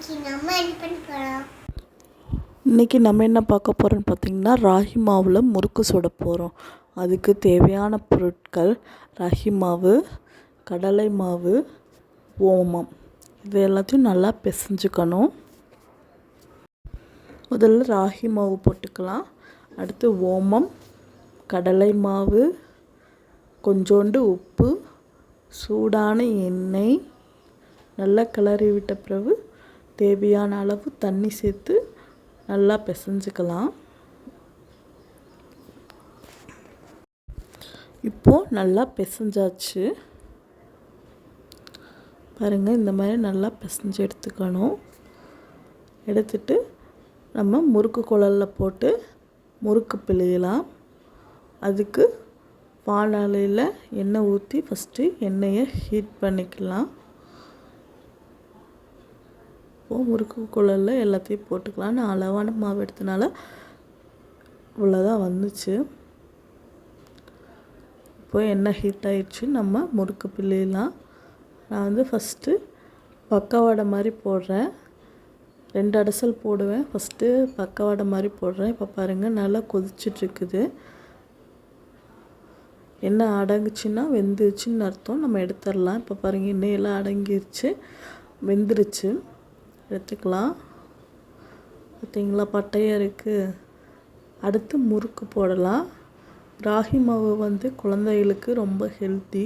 இன்னைக்கு நம்ம என்ன பண்ண இன்றைக்கி நம்ம என்ன பார்க்க போகிறோம்னு பார்த்தீங்கன்னா ராகி மாவில் முறுக்கு சுட போகிறோம் அதுக்கு தேவையான பொருட்கள் ராகி மாவு கடலை மாவு ஓமம். இது எல்லாத்தையும் நல்லா பிசைஞ்சுக்கணும். முதல்ல ராகி மாவு போட்டுக்கலாம். அடுத்து ஓமம் கடலை மாவு கொஞ்சோண்டு உப்பு சூடான எண்ணெய் நல்லா கிளறி விட்ட பிறகு தேவையான அளவு தண்ணி சேர்த்து நல்லா பிசைஞ்சுக்கலாம். இப்போது நல்லா பிசைஞ்சாச்சு. பாருங்கள் இந்த மாதிரி நல்லா பிசைஞ்சு எடுத்துக்கணும். எடுத்துட்டு நம்ம முறுக்கு குழலில் போட்டு முறுக்கு பிழியலாம். அதுக்கு வாழலையில் எண்ணெய் ஊற்றி ஃபஸ்ட்டு எண்ணெயை ஹீட் பண்ணிக்கலாம். இப்போது முறுக்கு குழலில் எல்லாத்தையும் போட்டுக்கலாம். நான் அளவான மாவு எடுத்தனால இவ்வளோதான் வந்துச்சு. இப்போ எண்ணெய் ஹீட் ஆயிடுச்சு? நம்ம முறுக்கு பிள்ளைலாம். நான் வந்து ஃபஸ்ட்டு பக்கவாடை மாதிரி போடுறேன். ரெண்டு அடசல் போடுவேன். ஃபஸ்ட்டு பக்கவாடை மாதிரி போடுறேன். இப்போ பாருங்கள் நல்லா கொதிச்சிட்ருக்குது. எண்ணெய் அடங்குச்சுன்னா வெந்துருச்சுன்னு அர்த்தம். நம்ம எடுத்துடலாம். இப்போ பாருங்கள் எண்ணெயெல்லாம் அடங்கிருச்சு. வெந்துருச்சு. எடுத்துக்கலாம். பார்த்தீங்களா பட்டையாக இருக்குது அடுத்து முறுக்கு போடலாம். ராகி மாவு வந்து குழந்தைகளுக்கு ரொம்ப ஹெல்த்தி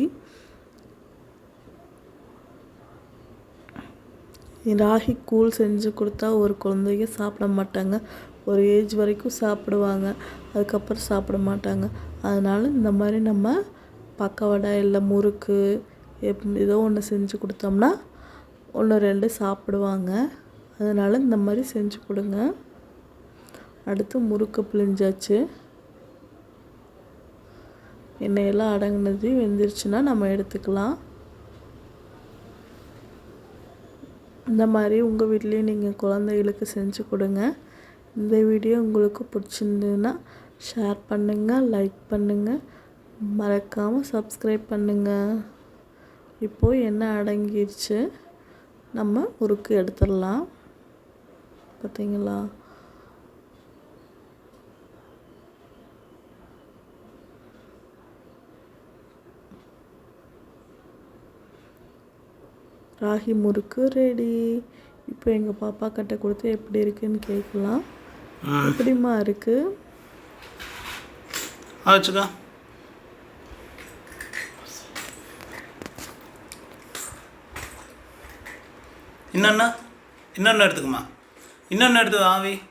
ராகி கூழ் செஞ்சு கொடுத்தா ஒரு குழந்தைங்க சாப்பிட மாட்டாங்க. ஒரு ஏஜ் வரைக்கும் சாப்பிடுவாங்க. அதுக்கப்புறம் சாப்பிட மாட்டாங்க. அதனால் இந்த மாதிரி நம்ம பக்கவடை இல்லை முறுக்கு எப் ஏதோ ஒன்று செஞ்சு கொடுத்தோம்னா ஒன்று ரெண்டு சாப்பிடுவாங்க. அதனால் இந்த மாதிரி செஞ்சு கொடுங்க. அடுத்து முறுக்கு பிழிஞ்சாச்சு. எண்ணெயெல்லாம் அடங்கினது வெந்துருச்சுன்னா நம்ம எடுத்துக்கலாம். இந்த மாதிரி உங்கள் வீட்லேயும் நீங்கள் குழந்தைகளுக்கு செஞ்சு கொடுங்க. இந்த வீடியோ உங்களுக்கு பிடிச்சிருந்ததுன்னா ஷேர் பண்ணுங்கள் லைக் பண்ணுங்கள் மறக்காமல் சப்ஸ்கிரைப் பண்ணுங்கள் இப்போது என்ன அடங்கிருச்சு. நம்ம முறுக்கு எடுத்துடலாம். பார்த்தீங்களா ராகி முறுக்கு ரெடி இப்போ எங்கள் பாப்பா கிட்ட கொடுத்து எப்படி இருக்குன்னு கேட்கலாம். எப்படிம்மா இருக்கு. ஆ இன்னொன்று இன்னொன்று எடுத்துக்குமா? இன்னொன்று எடுத்தது ஆவி.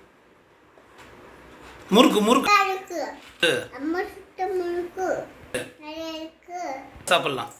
முறுக்கு முறுக்கு. சாப்பிட்லாம்.